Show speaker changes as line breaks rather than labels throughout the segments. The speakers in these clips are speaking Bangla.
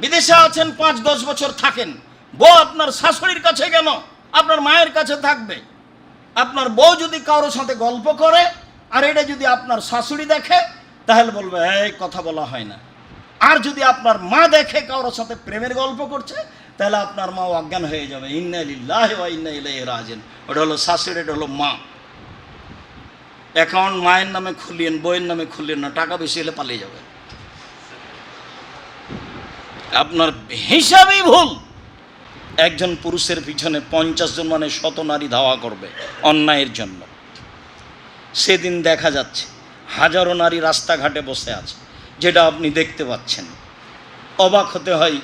বিদেশে আছেন পাঁচ, দশ বছর থাকেন। বউ আপনার শাশুড়ির কাছে কেন? আপনার মায়ের কাছে থাকবে। আপনার বউ যদি কারোর সাথে গল্প করে, আর এটা যদি আপনার শাশুড়ি দেখে, তাহলে বলবে, এই, কথা বলা হয় না। আর যদি আপনার মা দেখে কারোর সাথে প্রেমের গল্প করছে, তাহলে আপনার মা অজ্ঞান হয়ে যাবে। ইন্না লিল্লাহি ওয়া ইন্না ওটা হলো শাশুড়ি, এটা হলো মা। অ্যাকাউন্ট মায়ের নামে খুলিয়েন বইয়ের নামে খুলিয়েন না, টাকা বেশি হলে পালিয়ে যাবে। আপনার হিসাবেই ভুল। একজন পুরুষের পিছনে পঞ্চাশ জন মানে শত নারী ধাওয়া করবে অন্যায়ের জন্য। সেদিন দেখা যাচ্ছে হাজারো নারী রাস্তাঘাটে বসে আছে, যেটা আপনি দেখতে পাচ্ছেন। অবাক হতে হয়,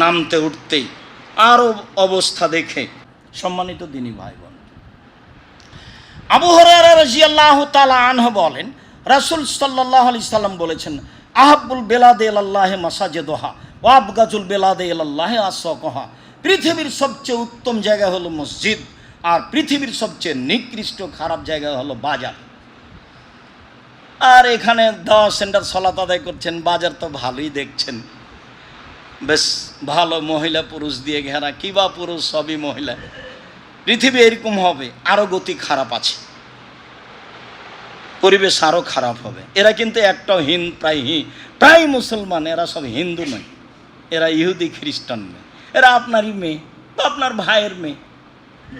নামতে উঠতেই আরও অবস্থা দেখে সম্মানিত দিনী ভাই বোন আবু হরারা রাজিয়াল্লাহ তালা আনহ বলেন, রাসুল সাল্লাহ আলি সাল্লাম বলেছেন আহাবুল বেলাদে আল্লাহ মাসাজে দোহা ওয়াবগাজুল বেলাদে আল্লাহ আসকহা পৃথিবীর সবচেয়ে উত্তম জায়গা হলো মসজিদ, আর পৃথিবীর সবচেয়ে নিকৃষ্ট খারাপ জায়গা হলো বাজার। আর এখানে দাওয়া সেন্টার সলাত আদায় করছেন, বাজার তো ভালোই দেখছেন। বেশ, ভালো মহিলা পুরুষ দিয়ে ঘেরা কিবা পুরুষ, সবই মহিলা। পৃথিবী এরকম হবে আরও গতি খারাপ আছে। পরিবেশ আরও খারাপ হবে। এরা কিন্তু একটাও হিন, প্রায় প্রায় মুসলমান, এরা সব হিন্দু নয়। এরা ইহুদি খ্রিস্টান নয় এরা আপনারই মেয়ে বা আপনার ভাইয়ের মেয়ে।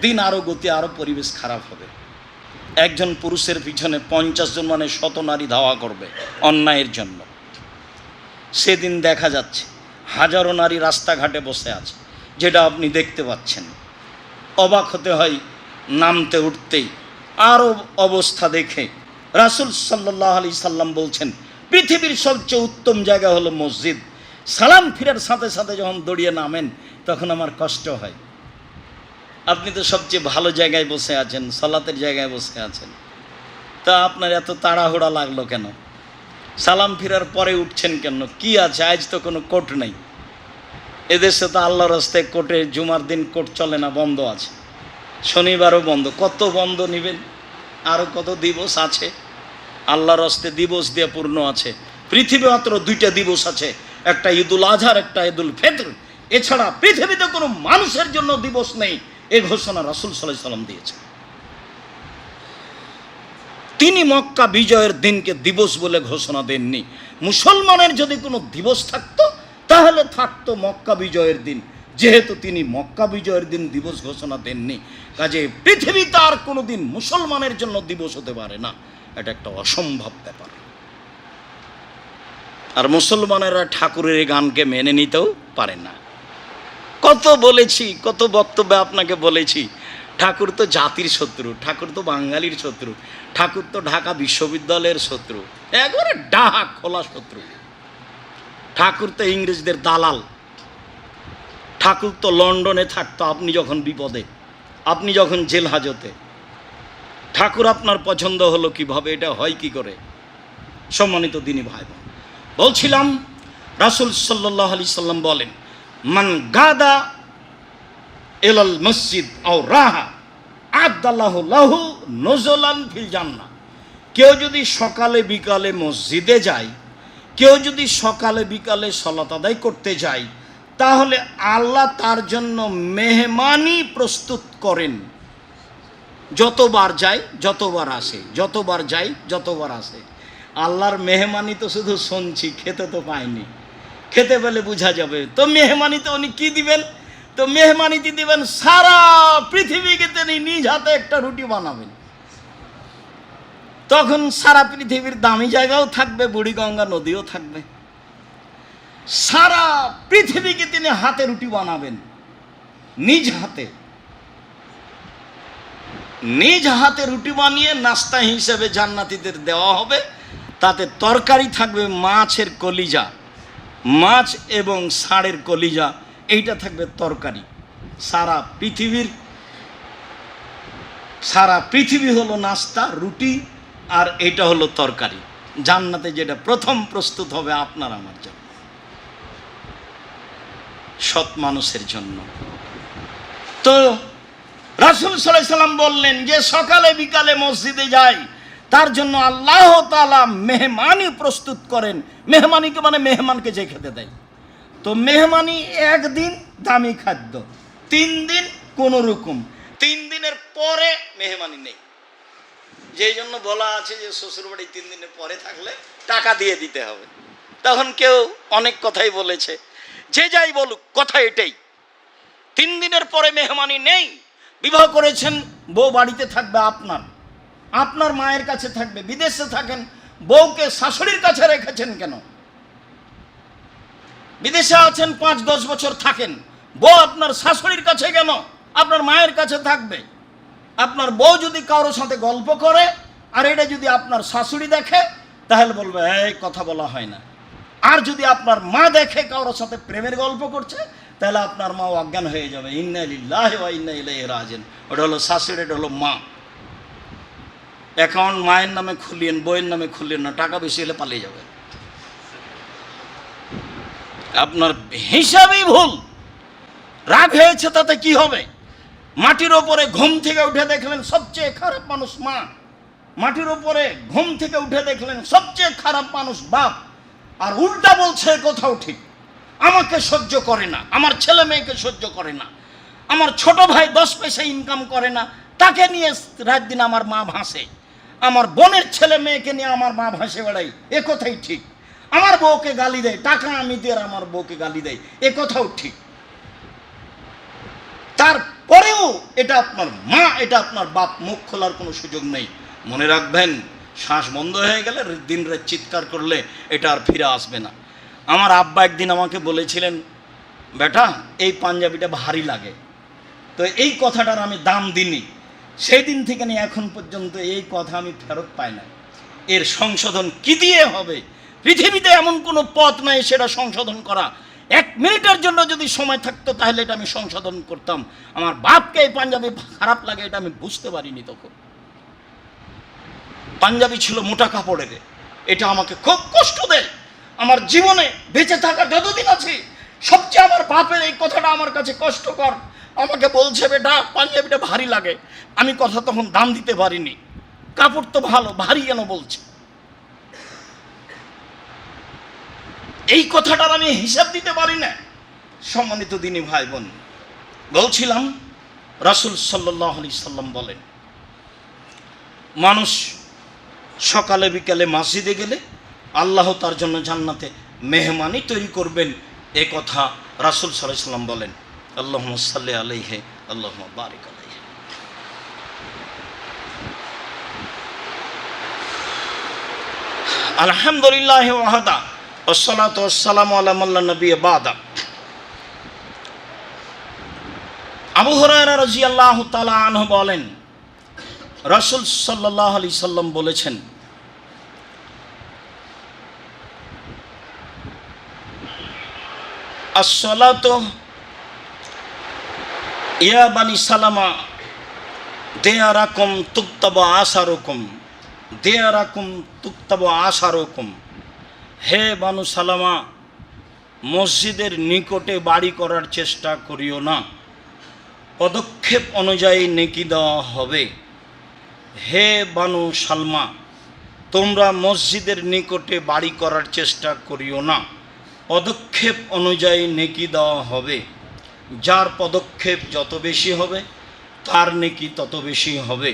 দিন আরও গতি আরও পরিবেশ খারাপ হবে। একজন পুরুষের পিছনে পঞ্চাশ জন মানে শত নারী ধাওয়া করবে অন্যায়ের জন্য। সেদিন দেখা যাচ্ছে, হাজারো নারী রাস্তাঘাটে বসে আছে, যেটা আপনি দেখতে পাচ্ছেন। অবাক হতে হয়, নামতে উঠতেই আরও অবস্থা দেখে রাসুল সাল্লাহ আলি সাল্লাম বলছেন, পৃথিবীর সবচেয়ে উত্তম জায়গা হলো মসজিদ। সালাম ফিরার সাথে সাথে যখন দড়িয়ে নামেন, তখন আমার কষ্ট হয়। আপনি তো সবচেয়ে ভালো জায়গায় বসে আছেন, সলাতের জায়গায় বসে আছেন। তা আপনার এত তাড়াহুড়া লাগল কেন? সালাম ফিরার পরে উঠছেন কেন? কি আছে? আজ তো কোনো কোর্ট নেই। এদেশে তো আল্লাহ রাস্তায় কোর্টে জুমার দিন কোর্ট চলে না, বন্ধ আছে। শনিবারও বন্ধ। কত বন্ধ নেবেন? আরও কত দিবস আছে? আল্লাহর হস্তে দিবস দিয়ে পূর্ণ আছে। পৃথিবী মাত্র দুইটা দিবস আছে। একটা ঈদুল আজহার, একটা ঈদুল ফেতর। এছাড়া পৃথিবীতে কোনো মানুষের জন্য দিবস নেই, এ ঘোষণা রাসুল সাল্লাহ সাল্লাম দিয়েছে। তিনি মক্কা বিজয়ের দিনকে দিবস বলে ঘোষণা দেননি। মুসলমানের যদি কোনো দিবস থাকতো, তাহলে থাকতো মক্কা বিজয়ের দিন। যেহেতু তিনি মক্কা বিজয়ের দিন দিবস ঘোষণা দেননি, কাজে পৃথিবীতে আর কোনো দিন মুসলমানের জন্য দিবস হতে পারে না। এটা একটা অসম্ভব ব্যাপার। আর মুসলমানেরা ঠাকুরের গানকে মেনে নিতেও পারে না। কত বলেছি, কত বক্তব্যে আপনাকে বলেছি, ঠাকুর তো জাতির শত্রু, ঠাকুর তো বাঙালির শত্রু, ঠাকুর তো ঢাকা বিশ্ববিদ্যালয়ের শত্রু, একবারে ডাহা খোলা শত্রু। ঠাকুর তো ইংরেজদের দালাল, ঠাকুর তো লন্ডনে থাকতো আপনি যখন বিপদে, আপনি যখন জেল হাজতে। ঠাকুর আপনার পছন্দ হলো কীভাবে, এটা হয় কি করে? সম্মানিত দিনী ভাই বোন বলছিলাম, রাসুল সাল্লাহ আলি সাল্লাম বলেন, মান গাদা এলাল মসজিদ আও রাহা আদাল্লাহ লাহু নজলান ফিল কেউ যদি সকালে বিকালে মসজিদে যায়, কেউ যদি সকালে বিকালে সলাত আদায় করতে যায়, তাহলে আল্লাহ তার জন্য মেহমানি প্রস্তুত করেন। যতবার যায়, যতবার আসে, যতবার যাই যতবার আসে। আল্লাহর মেহমানি তো শুধু শুনছি, খেতে তো পাইনি। খেতে পেলে বোঝা যাবে। তো মেহমানিতে উনি কি দিবেন? তো মেহমানিতে দিবেন? সারা পৃথিবীকে তিনি নিজ হাতে একটা রুটি বানাবেন। তখন সারা পৃথিবীর দামি জায়গাও থাকবে, বুড়িগঙ্গা নদীও থাকবে। সারা পৃথিবীকে তিনি হাতে রুটি বানাবেন। নিজ হাতে। নিজ হাতে রুটি বানিয়ে নাস্তা হিসেবে জান্নাতিদের দেওয়া হবে। তাতে তরকারি থাকবে মাছের কলিজা, মাছ এবং ষাঁড়ের কলিজা, এইটা থাকবে তরকারি। সারা পৃথিবীর, সারা পৃথিবী হলো নাস্তা, রুটি, আর এটা হলো তরকারি। জান্নাতে যেটা প্রথম প্রস্তুত হবে আপনার আমার জন্য। সৎ মানুষের জন্য। তো রাসুল সাল্লাম বললেন যে সকালে বিকালে মসজিদে যাই তার জন্য আল্লাহ তালা মেহমানি প্রস্তুত করেন। মেহমানিকে মানে মেহমানকে যে খেতে দেয়। তো মেহমানি একদিন দামি খাদ্য, তিন দিন কোনো রকম, তিন দিনের পরে মেহমানি নেই। যেই জন্য বলা আছে যে শ্বশুরবাড়ি তিন দিনের পরে থাকলে টাকা দিয়ে দিতে হবে। তখন কেউ অনেক কথাই বলেছে। যে যাই বলুক, কথা এটাই। তিন দিনের পরে মেহমানি নেই। বিবাহ করেছেন, বউ বাড়িতে থাকবে আপনার। আপনার মায়ের কাছে থাকবে, বিদেশে থাকেন, বউকে শাশুড়ির কাছে রেখেছেন কেন? বিদেশে আছেন, পাঁচ দশ বছর থাকেন, বউ আপনার শাশুড়ির কাছে কেন? আপনার মায়ের কাছে থাকবে। আপনার বউ যদি কারোর সাথে গল্প করে, আর এটা যদি আপনার শাশুড়ি দেখে, তাহলে বলবে, এই, কথা বলা হয় না। আর যদি আপনার মা দেখে কারোর সাথে প্রেমের গল্প করছে, তাহলে আপনার মা অজ্ঞান হয়ে যাবে। ইন্না লিল্লাহি ওয়া ইন্না ইলাইহি রাজিউন। ওটা হলো শাশুড়ি, এটা হলো মা। অ্যাকাউন্ট মায়ের নামে খুলিয়েন বইয়ের নামে খুলিয়েন না, টাকা বেশি হলে পালিয়ে যাবে। আপনার হিসাবেই ভুল। রাগ হয়েছে তাতে কি হবে? মাটির ওপরে ঘুম থেকে উঠে দেখলেন সবচেয়ে খারাপ মানুষ মা। মাটির ওপরে ঘুম থেকে উঠে দেখলেন সবচেয়ে খারাপ মানুষ বাপ। আর উল্টা বলছে কোথাও ঠিক। আমাকে সহ্য করে না, আমার ছেলে মেয়েকে সহ্য করে না। আমার ছোট ভাই দশ পয়সা ইনকাম করে না, তাকে নিয়ে রাত দিন আমার মা ভাসে। আমার বোনের ছেলে মেয়েকে নিয়ে আমার মা ভাসে বেড়াই এ কথাই ঠিক। আমার বউকে গালি দেয়, টাকা আমি দিয়ে আমার বউকে গালি দেয়, এ কথাও ঠিক। তারপরেও এটা আপনার মা, এটা আপনার বাপ মুখ খোলার কোনো সুযোগ নেই। মনে রাখবেন, শ্বাস বন্ধ হয়ে গেলে দিন রাত চিৎকার করলে এটা আর ফিরে আসবে না। আমার আব্বা একদিন আমাকে বলেছিলেন, বেটা, এই পাঞ্জাবিটা ভারী লাগে। তো এই কথাটার আমি দাম দিইনি। সেই দিন থেকে নিয়ে এখন পর্যন্ত এই কথা আমি ফেরত পাই না এর সংশোধন কি দিয়ে হবে? পৃথিবীতে এমন কোনো পথ নাই সেটা সংশোধন করা। এক মিনিটের জন্য যদি সময় থাকতো, তাহলে এটা আমি সংশোধন করতাম। আমার বাপকে এই পাঞ্জাবি খারাপ লাগে, এটা আমি বুঝতে পারিনি তখন। পাঞ্জাবি ছিল মোটা কাপড়ের। এটা আমাকে খুব কষ্ট দেয়। আমার জীবনে বেঁচে থাকা যতদিন আছে, সবচেয়ে আমার বাপের এই কথাটা আমার কাছে কষ্টকর। আমাকে বলছে, বেটা পাঞ্জাবিটা ভারী লাগে। আমি কথা তখন দাম দিতে পারিনি। কাপড় তো ভালো, ভারী কেন বলছে? এই কথাটার আমি হিসাব দিতে পারি না। সম্মানিত দিনী ভাই বোন বলছিলাম, রাসুল সাল্লাহ আলি সাল্লাম বলেন, মানুষ সকালে, বিকালে মসজিদে গেলে আল্লাহ তার জন্য জান্নাতে মেহমানি তৈরি করবেন। এ কথা রাসুল সাল্লাহ সাল্লাম বলেন। আল্লাহ সাল্লি আলাইহে আল্লাহ বারিক আলাইহে। আলহামদুলিল্লাহ ওয়াহাদা ওসলাত ওসালাম আলামাল্লা নবী বাদা। আবু হরায়রা রাজি আল্লাহ তালা আনহ বলেন, রসুল সাল্লাহ আলি সাল্লাম বলেছেন আসলাত ইয়া বানি সালামা, দেয়ারাকম তুক্তাব আসারকম দেয়ারাকুম তুক্তাব আসারকম হে বানু সালামা, মসজিদের নিকটে বাড়ি করার চেষ্টা করিও না। পদক্ষেপ অনুযায়ী নেকি দেওয়া হবে। হে বানু সালমা, তোমরা মসজিদের নিকটে বাড়ি করার চেষ্টা করিও না। পদক্ষেপ অনুযায়ী নেকি দেওয়া হবে। যার পদক্ষেপ যত বেশি হবে তার নেকি তত বেশি হবে।